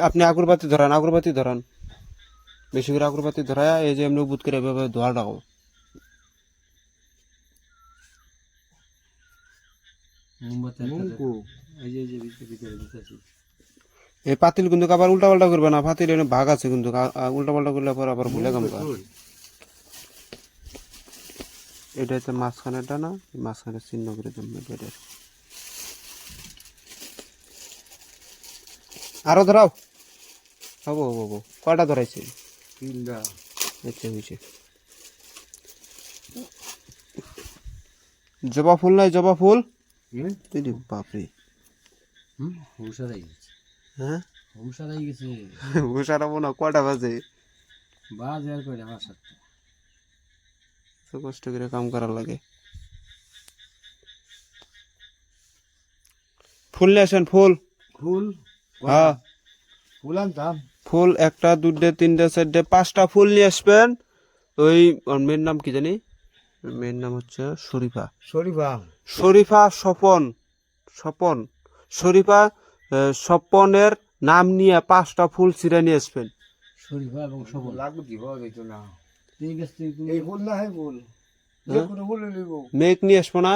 আপনি আগরবাতি ধরান আগরবাতি ধরান। বেশি করে আগরবাতি ধরায় এই যে এমনি বুত করে এভাবে ধোয়া মুঙ্কু এই পাতিল কিন্তু আবার উল্টা পাল্টা করবে না পাতিল এনে ভাগ আছে কিন্তু উল্টা পাল্টা করলে পর আবার ভুলে গাম এটা হচ্ছে মাঝখানেটা না? মাঝখানে চিহ্ন করে দেবেন আরও ধরাও। হব হব হব। কয়টা ধরাইছে? তিনটা। হয়েছে জবা ফুল নাই জবা ফুল? বাপরে। হ্যাঁ? হুশারাবো না বাজে? বাজ আর করে আমার তো কষ্ট করে কাম করার লাগে। ফুল নিয়ে আসেন ফুল। ফুল? হ্যাঁ। ফুল আনতাম। ফুল একটা দুটে তিনটে চারটে পাঁচটা ফুল নিয়ে আসবেন। ওই মেয়ের নাম কি জানি? মেয়ের নাম হচ্ছে শরীফা। শরীফা। শরীফা স্বপন। স্বপন। শরীফা স্বপনের নাম নিয়ে পাঁচটা ফুল ছিঁড়ে নিয়ে আসবেন। শরীফা এবং সবল লাগু দিব দিত না। ঠিক আছে তুই তুমি এই ফুল না হয় ফুল? হ্যাঁ? মেঘ নিয়ে আসব না?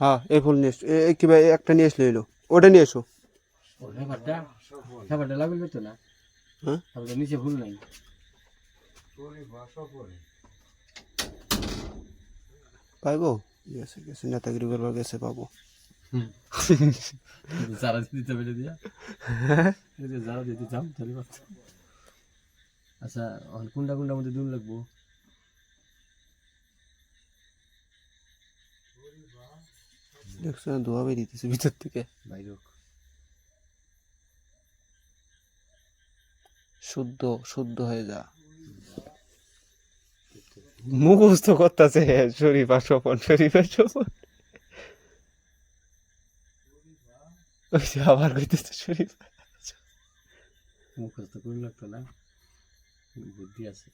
হ্যাঁ এই ফুল নিয়ে এসো কিবা একটা নিয়ে আসলে এলো ওটা নিয়ে এসো ব্যাপারটা ব্যাপারটা লাগবে তো না? হ্যাঁ? নিচে ফুল নাই। পাইবো? গেছে গেছে নেতাগিরি করবার গেছে পাবো। যারা দিতে পেরে দিয়া। যারা দিতে চাম তাহলে আচ্ছা কোনটা কোনটার মধ্যে দুন লাগবো? দেখছ না ধোয়া বেরিয়েছে ভিতর থেকে। বাইরে শুদ্ধ শুদ্ধ হয়ে যা। মুখস্থ করতেছে শরীফা স্বপন। শরীফা স্বপন। ওই যে আবার কইতেছে শরীফা মুখস্থ করে লাগতো না? বুদ্ধি আছে।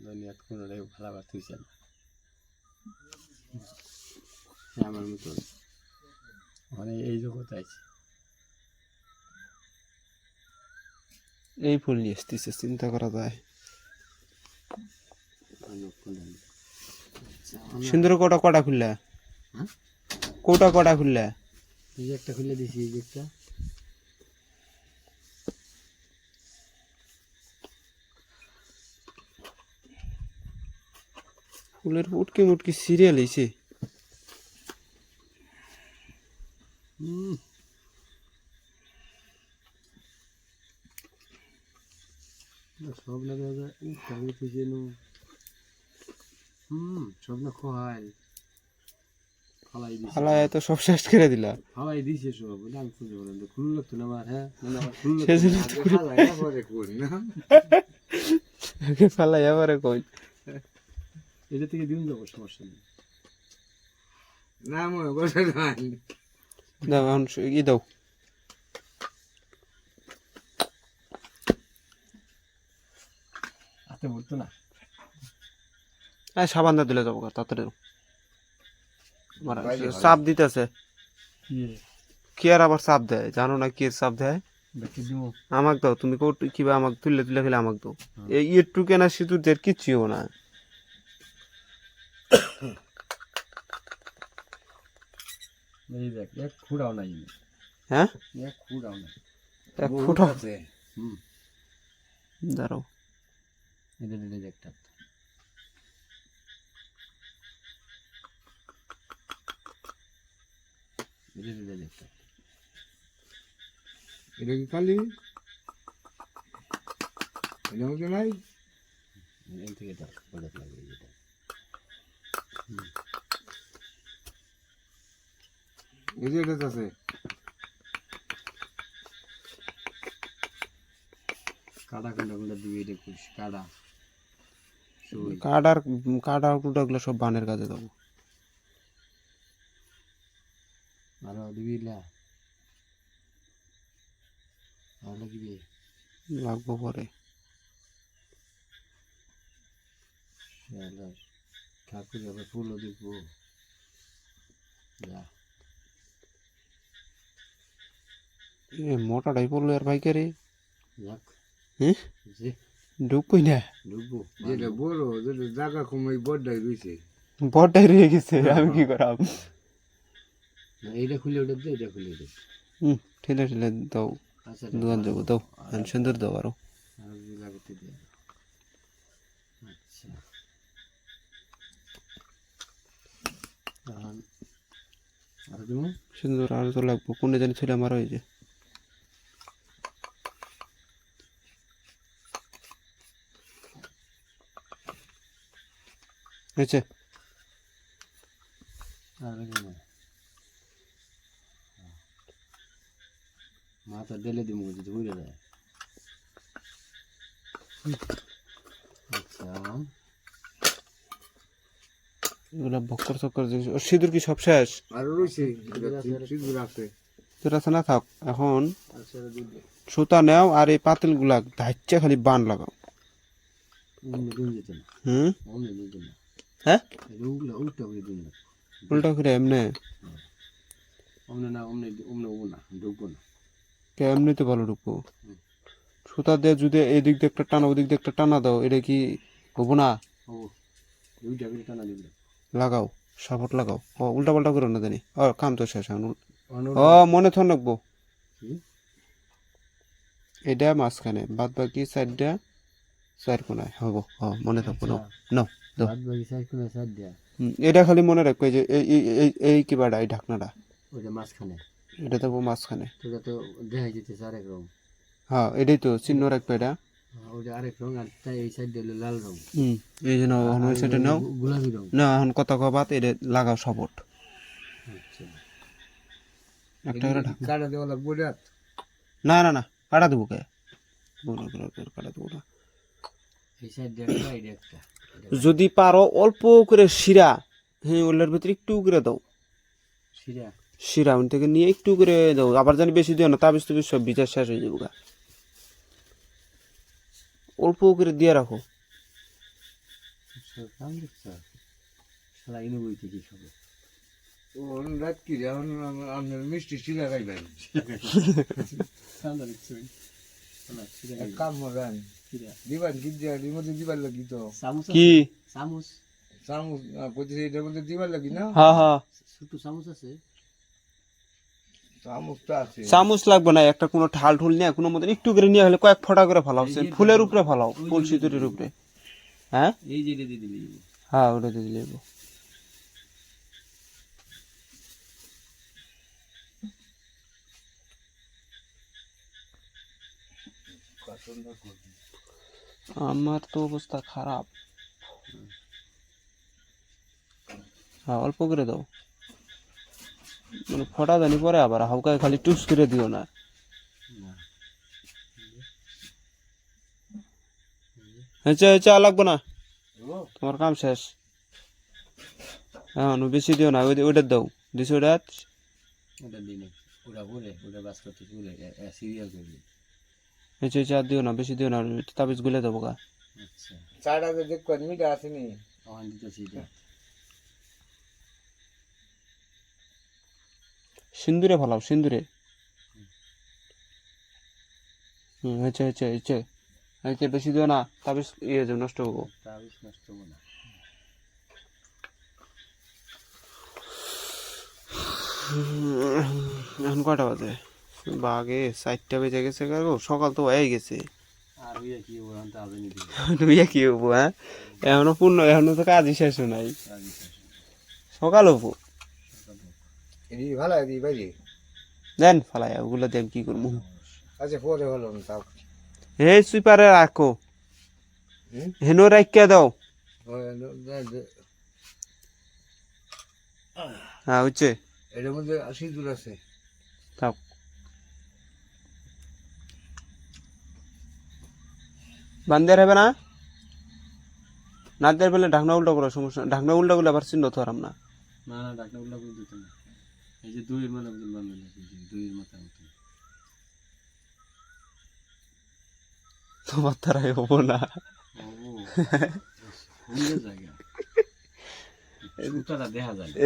দুনিয়াত কোনোটাই ভালো কথা হয়েছে না। আমার মতন মানে এই জগৎ আছে এই ফুল নিয়ে আসতেছে চিন্তা করা যায়। সুন্দর কটা কটা খুললে? হ্যাঁ? কোটা কটা খুললে? এই একটা খুলে দিছি এই একটা। ফুলের উটকি মুটকি সিরিয়াল হয়েছে হুম সব না দাদা তবে তো যেন হুম সব না খোয়াই ফালাই দিছে। হালা এত সব শেষ করে দিলা। ফালাই দিছে সব আমি খুঁজে বললাম তো না আমার হ্যাঁ? মানে সেজন্য তো কোন না। ফালাই এটা থেকে দিন যাব সমস্যা নেই। না মনে দাও এখন ই দাও। হাতে বলতো না। এই সাবান দিলে যাব তাড়াতাড়ি। চাপ দিতেছে। কি কি আর আবার চাপ দেয়? জানো না কি চাপ দেয়? আমাকে দাও তুমি কোট কিবা আমাকে তুললে তুলে ফেলে আমাকে দাও। এই একটু কেনা সিঁদুর দের কিচ্ছু না। এই দেখ এক খুঁড়াও নাই। হ্যাঁ? এক খুঁড়াও নাই। এক ফুটো হুম। দাঁড়াও। এটা দিলে যে একটা। এটা কি খালি এটা মধ্যে নাই? এখান থেকে এটা বলে লাগবে যেটা এই যে এটা আছে। কাটা কোনটা কোনটা দিবি এটা কাটা। কাঠ আর কাঠ আর কুটাগুলো সব বানের কাজে দেবো। আরও দিবি না? আর লাগবে? লাগবো পরে। ঠাকুর আবার ফুলও দিব। যা। মোটাটাই পড়ল আর ভাইকে রে যাক। হ্যাঁ? ঢুকবই না? ঢুকবো। যেটা বড় যেটা জায়গা কমাই বড়টাই রয়েছে। বড়টাই রয়ে গেছে আমি কি করাম? না, এইটা খুলে ওটা দে এটা খুলে দে। হুম ঠেলে ঠেলে দাও। আচ্ছা দোকান যাব দাও আর সুন্দর দাও আরও। লাগাতে দে। আচ্ছা। সুন্দর আরও তো লাগবো কোনে জানি ছিল আমার ওই হয়েছে। মাথা ডেলে দিব যদি বুঝে যায় আচ্ছা। এগুলা বক্কর চক্কর ও সিঁদুর কি সব শেষ? আরও রয়েছে সিঁদুর আছে তোর না? থাক এখন আচ্ছা সুতা নেও আর এই পাতিলগুলা ধাচ্চা খালি বান লাগাও। হুম? হ্যাঁ? উল্টা করে না। এমনি? অমনে না অমনে অমনে উবো না ঢুকবো না। কে এমনি তো ভালো ঢুকবো। সুতা দিয়ে যদি এদিক দিয়ে একটা টানা ওদিক দিয়ে একটা টানা দাও এটা কি হব না? লাগাও সাপোর্ট লাগাও। ও উল্টা পাল্টা করো না জানি। ও কাম তো শেষ ও মনে থন রাখব? এটা মাঝখানে বাদ বাকি সাইডটা চার কোনায়। হব হ মনে থাকব নাও নাও। এটা খালি মনে রাখবে যে এই এই- এই এই কিবাটা এই ঢাকনাটা? ওইটা মাঝখানে। এটা তো মাঝখানে। তোটা তো দেখা যেতেছে আরেক রং। হ্যাঁ এটাই তো চিহ্ন রাখবে এটা। হ্যাঁ, ওইটা আরেক রং আর তাই এই সাইড হলো লাল রং। হুম এই জন্য এখন ওই সাইডে নাও। গোলাপি রং। না এখন কথা কবাত এটা লাগাও আচ্ছা। একটা করে কাটা দেওয়া লাগবো না না না কাটা দেবো কে? কাটা দেবো না। এই সাইড দিয়ে একটা। যদি পারো অল্প করে শিরা হ্যাঁ ওগুলোর ভিতরে একটু করে দাও। শিরা? শিরা ওন থেকে নিয়ে একটু করে দাও। আবার জানি বেশি দিও না তাবিজ তুবিজ সব বিচার শেষ হয়ে যাব গা। অল্প করে দিয়ে রাখো। রাত কি মিষ্টি শিলা খাইবেন কাম করেন শিরা কি এর মধ্যে দিবার লাগি তো। কি? চামচ চামচ পঁচিশ এটার মধ্যে দিবার লাগি না? হ্যাঁ হ্যাঁ ছোট চামচ আছে? চামচ তো আছে। চামচ লাগবে না একটা কোনো ঠাল ঠুল নিয়ে কোনো মতন একটু করে নিয়ে হলে কয়েক ফোঁটা করে ফেলাও। সে ফুলের উপরে ফেলাও ফুল সিঁদুরের উপরে। হ্যাঁ? এই যে এটা হ্যাঁ ওটা দিয়ে দিলে আমার তো অবস্থা খারাপ। হ্যাঁ অল্প করে দাও। মানে ফটা জানি পরে আবার, হালকা খালি টুস করে দিও না। হয়েছে আর লাগবে না। তোমার কাম শেষ। হ্যাঁ বেশি দিও না, ওই ওইটা দাও। দিছো ওটা? ওটা দিই না ওটা বলে, ওটা বাস করতে সিরিয়াল করে হয়েছে হয়েছে আর দিও না বেশি দিও না তাবিজ গুলে দেবো গা। আচ্ছা চাটা যে দেখবেন মিটা আসেনি। ওখান দিতেছি সিন্দুরে ফেলাও সিন্দুরে। হুম হয়েছে হয়েছে হয়েছে। হয়েছে বেশি দিও না তাবিজ ইয়ে যাবে নষ্ট হব। তাবিজ নষ্ট হব না। এখন কয়টা বাজে? বাগে চারটা বেজে গেছে গো সকাল তো হয়ে গেছে। আর কি হবে তুই কি হব হ্যাঁ? এখনও পূর্ণ এখনও তো কাজই শেষ নাই। সকাল হব দেন ফালাই ওগুলো দেন কি করব? আচ্ছা পরে হলো না তাও। সুইপারে রাখো। হেনো রাখিয়া দাও। হ্যাঁ হচ্ছে। এটার মধ্যে সিঁদুর আছে। থাক বান্দিয়ার হবে না? না বেলা ঢাকনা উল্টা করার সমস্যা ঢাকনা উল্টা করলে আবার চিহ্ন ধরাম না। না তোমার তারাই হব না।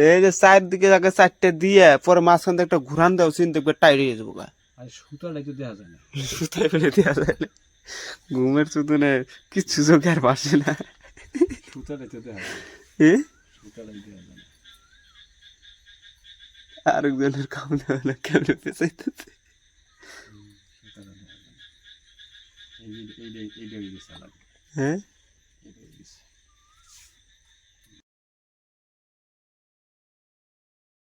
এই যে সাইড দিকে আগে চারটে দিয়ে পরে মাঝখান থেকে একটা ঘুরান দেওয়া চিন্তা দেখবে টাইট হয়ে যাব সুতাটা যায় না। সুতায় ফেলে দেওয়া যায় না। ঘুমের চুতুনে কিচ্ছু চোখে আর পাশে না। আরেকজনের কামনা হলো কেমনে পেঁচাইতেছে? হ্যাঁ